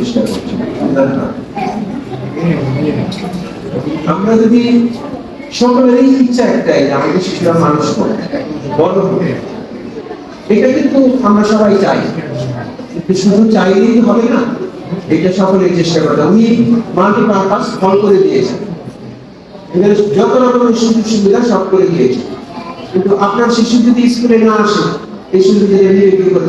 চেষ্টা আমরা যদি সকলেরই ইচ্ছা একটাই, আমাদের শিশুরা মানুষ বড়। এটা কিন্তু আমরা সবাই চাই শুধু চাইলেই হবে না, এটা চেষ্টা। উনি ফল করে দিয়েছেন যত রকমের সুযোগ সুবিধা সব করে দিয়েছে কিন্তু আপনার শিশু যদি স্কুলে না আসে, এই করে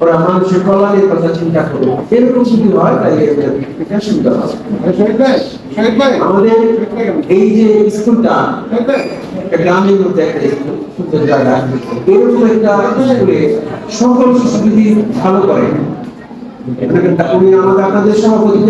ওরা মানুষের কল্যাণের কথা চিন্তা করবে এরকম যদি হয় তাহলে সুবিধা হবে। আমাদের এই যে স্কুলটা গ্রামের মধ্যে একটা সুন্দর জায়গা। এরকম একটা স্কুলে সকল ভালো করে। উনি আপনাদের সভাপতি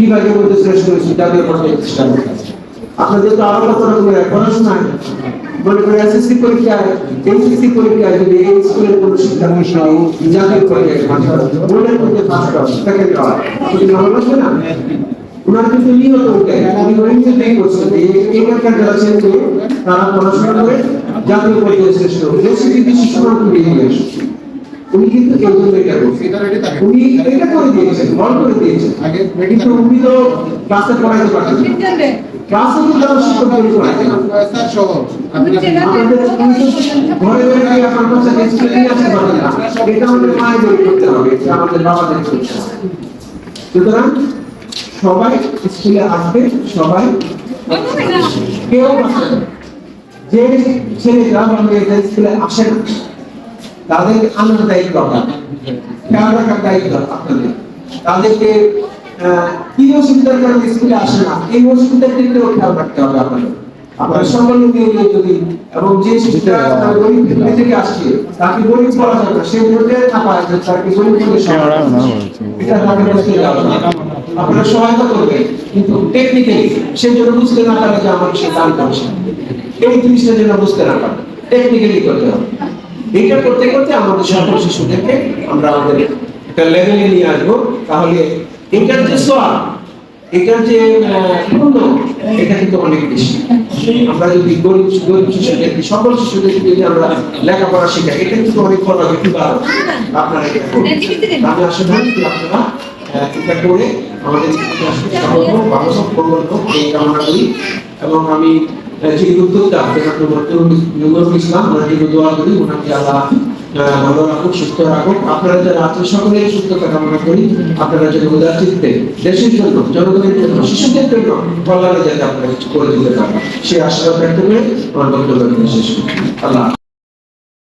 বিভাগের মধ্যে শ্রেষ্ঠ হয়েছে জাতীয় পর্যায়ে আপনাদের তো আরও কত রকমের পড়াশোনায় মনে করেন এসএসসি পরীক্ষায় এইচএসসি পরীক্ষায় যদি এই স্কুলের কোনো শিক্ষা অনুষ্ঠান জাতীয় পর্যায়ে করে, বোর্ডের মধ্যে পাস করে সেকেন্ড আপনি না ওনার কিন্তু নিয়ত ওটাই উনি ওইটাই করছেন যে এখানকার যারা ছেলে তারা পড়াশোনা করে জাতীয় পর্যায়ে শ্রেষ্ঠ। দেশে কিন্তু উনি কিন্তু এই জন্য এটা করছেন উনি এটা করে দিয়েছেন বল করে দিয়েছেন। আগে কিন্তু উনি তো ক্লাসে পড়াইতে পারতেন না। ক্লাসে তো তারা শিক্ষক তৈরি না। স্যার সহ আপনি আমাদের কিন্তু ঘরে ঘরে আপনার বাচ্চাকে স্কুলে নিয়ে আসতে পারবেন না। এটা আমাদের মায়েদের করতে হবে এটা আমাদের বাবাদের করতে হবে। সুতরাং সবাই স্কুলে আসবে সবাই কেউ যে ছেলেরা বা স্কুলে আসে না তাদেরকে আনার দায়িত্ব আপনার খেয়াল রাখার দায়িত্ব আপনাদের? তাদেরকে কি অসুবিধার কারণে স্কুলে আসে না? এই অসুবিধার ক্ষেত্রেও খেয়াল রাখতে হবে আপনাদের। আপনারা সকল মিলিয়ে যদি এবং যে শিশুটা আপনার গরিব ফ্যামিলি থেকে আসছে তাকে গরিব বলা যাবে না। সে মধ্যে না পায় যে তাকে গরিব বলে এটা তাকে বলতে যাবে না। আপনারা সহায়তা করবেন কিন্তু টেকনিক্যালি সে যেন বুঝতে না পারে যে আমার সে দান করছে। এই জিনিসটা যেন বুঝতে না পারে। টেকনিক্যালি করতে হবে। এটা করতে করতে আমাদের সকল শিশুদেরকে আমরা আমাদের একটা লেভেলে নিয়ে আসব। তাহলে এটার যে এটার যে পূর্ণ এটা কিন্তু অনেক বেশি। আমরা যদি গরিব গরিব শিশুদেরকে সকল শিশুদেরকে যদি আমরা লেখাপড়া শেখাই এটা কিন্তু অনেক বড় একটু আপনারা এটা করুন। আমি আশা করি যে আপনারা এটা করে আমাদের ভালো মঙ্গল এই কামনা করি। এবং আমি যে উদ্যোক্তা নজরুল ইসলাম জন্য দোয়া করি ওনাকে আল্লাহ ভালো সুস্থ রাখুক আপনারা যারা আছেন, সকলেই সুস্থতা কামনা করি আপনারা যেন উদার দেশের জন্য, জনগণের জন্য, শিশুদের জন্য কল্যাণে যাতে আপনারা কিছু করে দিতে পারেন সেই আশা ব্যক্ত করে আমার বক্তব্য শেষ। আল্লাহ।